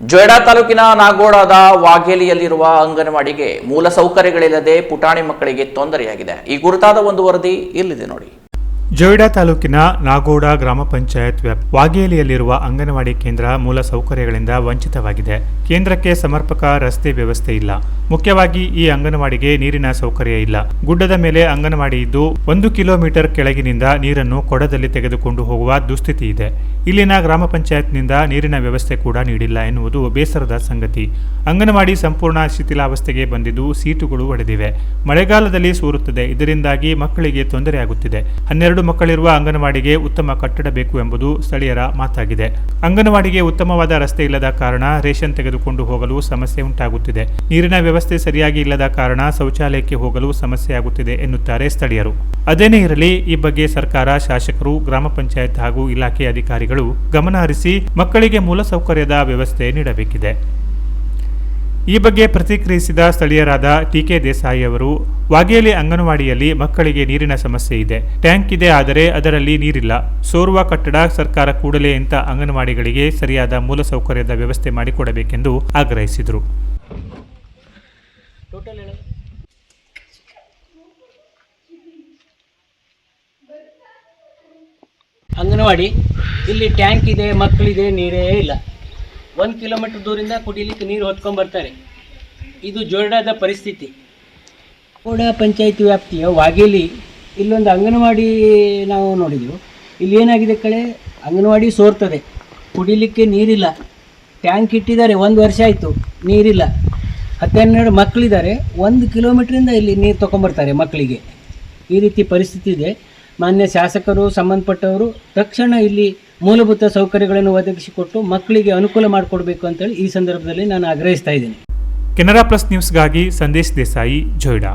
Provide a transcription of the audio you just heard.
ಜೊಯ್ಡಾ ತಾಲೂಕಿನ ನಾಗೋಡದ ವಾಘೇಲಿಯಲ್ಲಿರುವ ಅಂಗನವಾಡಿಗೆ ಮೂಲ ಸೌಕರ್ಯಗಳಿಲ್ಲದೆ ಪುಟಾಣಿ ಮಕ್ಕಳಿಗೆ ತೊಂದರೆಯಾಗಿದೆ. ಈ ಕುರಿತಾದ ಒಂದು ವರದಿ ಇಲ್ಲಿದೆ ನೋಡಿ. ಜೊಯ್ಡಾ ತಾಲೂಕಿನ ನಾಗೋಡ ಗ್ರಾಮ ಪಂಚಾಯತ್ ವ್ಯಾಪ್ ವಾಗೇಲಿಯಲ್ಲಿರುವ ಅಂಗನವಾಡಿ ಕೇಂದ್ರ ಮೂಲ ಸೌಕರ್ಯಗಳಿಂದ ವಂಚಿತವಾಗಿದೆ. ಕೇಂದ್ರಕ್ಕೆ ಸಮರ್ಪಕ ರಸ್ತೆ ವ್ಯವಸ್ಥೆ ಇಲ್ಲ. ಮುಖ್ಯವಾಗಿ ಈ ಅಂಗನವಾಡಿಗೆ ನೀರಿನ ಸೌಕರ್ಯ ಇಲ್ಲ. ಗುಡ್ಡದ ಮೇಲೆ ಅಂಗನವಾಡಿ ಇದ್ದು ಒಂದು ಕಿಲೋಮೀಟರ್ ಕೆಳಗಿನಿಂದ ನೀರನ್ನು ಕೊಡದಲ್ಲಿ ತೆಗೆದುಕೊಂಡು ಹೋಗುವ ದುಸ್ಥಿತಿ ಇದೆ. ಇಲ್ಲಿನ ಗ್ರಾಮ ಪಂಚಾಯತ್ನಿಂದ ನೀರಿನ ವ್ಯವಸ್ಥೆ ಕೂಡ ನೀಡಿಲ್ಲ ಎನ್ನುವುದು ಬೇಸರದ ಸಂಗತಿ. ಅಂಗನವಾಡಿ ಸಂಪೂರ್ಣ ಶಿಥಿಲಾವಸ್ಥೆಗೆ ಬಂದಿದ್ದು ಸೀಟುಗಳು ಒಡೆದಿವೆ. ಮಳೆಗಾಲದಲ್ಲಿ ಸೂರುತ್ತದೆ. ಇದರಿಂದಾಗಿ ಮಕ್ಕಳಿಗೆ ತೊಂದರೆಯಾಗುತ್ತಿದೆ. ಹನ್ನೆರಡು ಮಕ್ಕಳಿರುವ ಅಂಗನವಾಡಿಗೆ ಉತ್ತಮ ಕಟ್ಟಡ ಬೇಕು ಎಂಬುದು ಸ್ಥಳೀಯರ ಮಾತಾಗಿದೆ. ಅಂಗನವಾಡಿಗೆ ಉತ್ತಮವಾದ ರಸ್ತೆ ಇಲ್ಲದ ಕಾರಣ ರೇಷನ್ ತೆಗೆದುಕೊಂಡು ಹೋಗಲು ಸಮಸ್ಯೆ ಉಂಟಾಗುತ್ತಿದೆ. ನೀರಿನ ವ್ಯವಸ್ಥೆ ಸರಿಯಾಗಿ ಇಲ್ಲದ ಕಾರಣ ಶೌಚಾಲಯಕ್ಕೆ ಹೋಗಲು ಸಮಸ್ಯೆ ಆಗುತ್ತಿದೆ ಎನ್ನುತ್ತಾರೆ ಸ್ಥಳೀಯರು. ಅದೇನೇ ಇರಲಿ, ಈ ಬಗ್ಗೆ ಸರ್ಕಾರ, ಶಾಸಕರು, ಗ್ರಾಮ ಪಂಚಾಯತ್ ಹಾಗೂ ಇಲಾಖೆ ಅಧಿಕಾರಿಗಳು ಗಮನ ಹರಿಸಿ ಮಕ್ಕಳಿಗೆ ಮೂಲಸೌಕರ್ಯದ ವ್ಯವಸ್ಥೆ ನೀಡಬೇಕಿದೆ. ಈ ಬಗ್ಗೆ ಪ್ರತಿಕ್ರಿಯಿಸಿದ ಸ್ಥಳೀಯರಾದ ಟಿಕೆ ದೇಸಾಯಿ ಅವರು ವಾಗೇಲಿ ಅಂಗನವಾಡಿಯಲ್ಲಿ ಮಕ್ಕಳಿಗೆ ನೀರಿನ ಸಮಸ್ಯೆ ಇದೆ. ಟ್ಯಾಂಕ್ ಇದೆ, ಆದರೆ ಅದರಲ್ಲಿ ನೀರಿಲ್ಲ. ಸೋರುವ ಕಟ್ಟಡ ಸರ್ಕಾರ ಕೂಡಲೇ ಇಂಥ ಅಂಗನವಾಡಿಗಳಿಗೆ ಸರಿಯಾದ ಮೂಲಸೌಕರ್ಯದ ವ್ಯವಸ್ಥೆ ಮಾಡಿಕೊಡಬೇಕೆಂದು ಆಗ್ರಹಿಸಿದರು. ಅಂಗನವಾಡಿ, ಇಲ್ಲಿ ಟ್ಯಾಂಕ್ ಇದೆ ಮಕ್ಕಳಿದೆ ನೀರೇ ಇಲ್ಲ. ಒಂದು ಕಿಲೋಮೀಟರ್ ದೂರಿಂದ ಕುಡಿಲಿಕ್ಕೆ ನೀರು ಹೊತ್ಕೊಂಡು ಬರ್ತಾರೆ. ಇದು ಜೋರ್ಡಾದ ಪರಿಸ್ಥಿತಿ. ಕೋಡ ಪಂಚಾಯತಿ ವ್ಯಾಪ್ತಿಯ ವಾಗೇಲಿ ಇಲ್ಲೊಂದು ಅಂಗನವಾಡಿ ನಾವು ನೋಡಿದೆವು. ಇಲ್ಲಿ ಏನಾಗಿದೆ ಕಳೆ ಅಂಗನವಾಡಿ ಸೋರ್ತದೆ. ಕುಡಿಲಿಕ್ಕೆ ನೀರಿಲ್ಲ. ಟ್ಯಾಂಕ್ ಇಟ್ಟಿದ್ದಾರೆ, ಒಂದು ವರ್ಷ ಆಯಿತು, ನೀರಿಲ್ಲ. ಹತ್ತೆರಡು ಮಕ್ಕಳಿದ್ದಾರೆ, ಒಂದು ಕಿಲೋಮೀಟ್ರಿಂದ ಇಲ್ಲಿ ನೀರು ತೊಗೊಂಬರ್ತಾರೆ ಮಕ್ಕಳಿಗೆ. ಈ ರೀತಿ ಪರಿಸ್ಥಿತಿ ಇದೆ. ಮಾನ್ಯ ಶಾಸಕರು, ಸಂಬಂಧಪಟ್ಟವರು, ತಕ್ಷಣ ಇಲ್ಲಿ ಮೂಲಭೂತ ಸೌಕರ್ಯಗಳನ್ನು ಒದಗಿಸಿಕೊಟ್ಟು ಮಕ್ಕಳಿಗೆ ಅನುಕೂಲ ಮಾಡಿಕೊಡ್ಬೇಕು ಅಂತೇಳಿ ಈ ಸಂದರ್ಭದಲ್ಲಿ ನಾನು ಆಗ್ರಹಿಸ್ತಾ ಇದ್ದೀನಿ. ಕೆನರಾ ಪ್ಲಸ್ ನ್ಯೂಸ್ಗಾಗಿ ಸಂದೇಶ್ ದೇಸಾಯಿ, ಜೊಯ್ಡಾ.